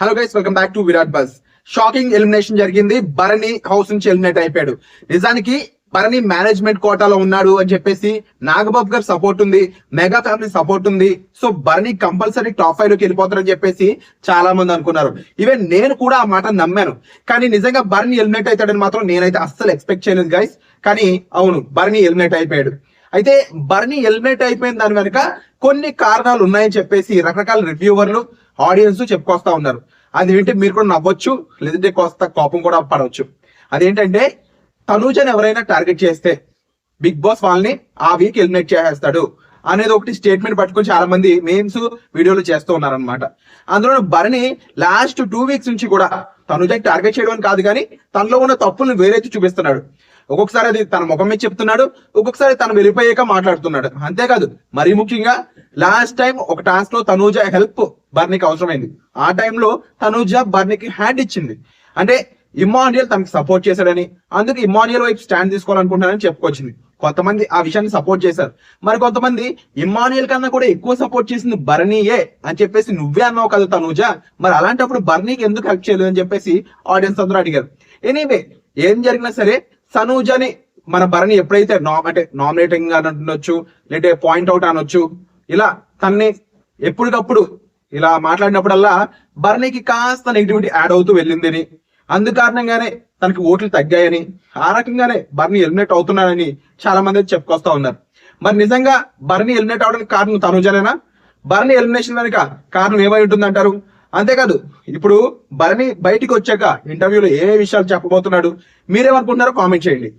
Hello guys welcome back to Virat బస్ shocking elimination జరిగింది. Bharani house నుంచి ఎలిమినేట్ అయిపోయాడు. నిజానికి భరణి మేనేజ్మెంట్ కోటాలో ఉన్నాడు అని చెప్పేసి నాగబాబు గారు సపోర్ట్ ఉంది. మెగా ఫ్యామిలీ సపోర్ట్ ఉంది. సో భరణి కంపల్సరీ టాప్ ఫైవ్లోకి వెళ్ళిపోతారని చెప్పేసి చాలా మంది అనుకున్నారు. ఈవెన్ నేను కూడా ఆ మాట నమ్మాను. కానీ నిజంగా భరణి ఎలిమినేట్ అవుతాడని మాత్రం నేనైతే అస్సలు ఎక్స్పెక్ట్ చేయలేదు గైస్ కానీ అవును భరణి ఎలిమినేట్ అయిపోయాడు. అయితే బర్నీ ఎలిమినేట్ అయిపోయిన దాని వెనుక కొన్ని కారణాలు ఉన్నాయని చెప్పేసి రకరకాల రివ్యూవర్లు ఆడియన్స్ చెప్పుకొస్తా ఉన్నారు. అది మీరు కూడా నవ్వచ్చు లేదంటే కోస్త కోపం కూడా పడవచ్చు అదేంటంటే తనూజని ఎవరైనా టార్గెట్ చేస్తే బిగ్ బాస్ వాళ్ళని ఆ వీక్ ఎలిమినేట్ చేసేస్తాడు అనేది ఒకటి స్టేట్మెంట్ పట్టుకొని చాలా మంది మేమ్స్ వీడియోలు చేస్తూ ఉన్నారనమాట అందులో బరిని లాస్ట్ టూ వీక్స్ నుంచి కూడా తనుజకి టార్గెట్ చేయడం కాదు కానీ తనలో ఉన్న తప్పులను వేరైతే చూపిస్తున్నాడు. ఒక్కొక్కసారి అది తన ముఖం మీద చెప్తున్నాడు ఒక్కొక్కసారి తను వెళ్ళిపోయాక మాట్లాడుతున్నాడు. అంతేకాదు మరీ ముఖ్యంగా లాస్ట్ టైం ఒక టాస్క్లో తనూజ హెల్ప్ బర్నీకి అవసరమైంది. ఆ టైంలో తనూజ బర్నీకి హ్యాండ్ ఇచ్చింది. అంటే ఇమ్మాన్యుయల్ తనకి సపోర్ట్ చేశాడని అందుకు ఇమ్మాన్యుయల్ వైపు స్టాండ్ తీసుకోవాలనుకుంటున్నానని చెప్పుకొచ్చింది. కొంతమంది ఆ విషయాన్ని సపోర్ట్ చేశారు. మరి కొంతమంది ఇమ్మాన్యుయల్ కన్నా కూడా ఎక్కువ సపోర్ట్ చేసింది బర్నీయే అని చెప్పేసి నువ్వే అన్నావు కదా తనూజ. మరి అలాంటప్పుడు బర్నీకి ఎందుకు హెల్ప్ చేయలేదు అని చెప్పేసి ఆడియన్స్ అందరూ అడిగారు. ఎనీవే ఏం జరిగినా సరే సనూజని మన భరణి ఎప్పుడైతే నా అంటే నామినేటింగ్ అని అనొచ్చు లేదంటే పాయింట్ అవుట్ అనొచ్చు ఇలా తన్ని ఎప్పటికప్పుడు ఇలా మాట్లాడినప్పుడల్లా భరణికి కాస్త నెగిటివిటీ యాడ్ అవుతూ వెళ్ళిందని. అందుకారణంగానే తనకి ఓట్లు తగ్గాయని ఆ రకంగానే బర్ని ఎలిమినేట్ అవుతున్నానని చాలా మంది చెప్పుకొస్తా ఉన్నారు. మరి నిజంగా బర్ని ఎలిమినేట్ అవడానికి కారణం తనుజనేనా? బర్ని ఎలిమినేషన్ వెనుక కారణం ఏమై ఉంటుంది అంటారు అంతేకాదు ఇప్పుడు భరణి బయటికి వచ్చాక ఇంటర్వ్యూలో ఏ విషయాలు చెప్పబోతున్నాడు మీరేమనుకుంటున్నారో కామెంట్ చేయండి.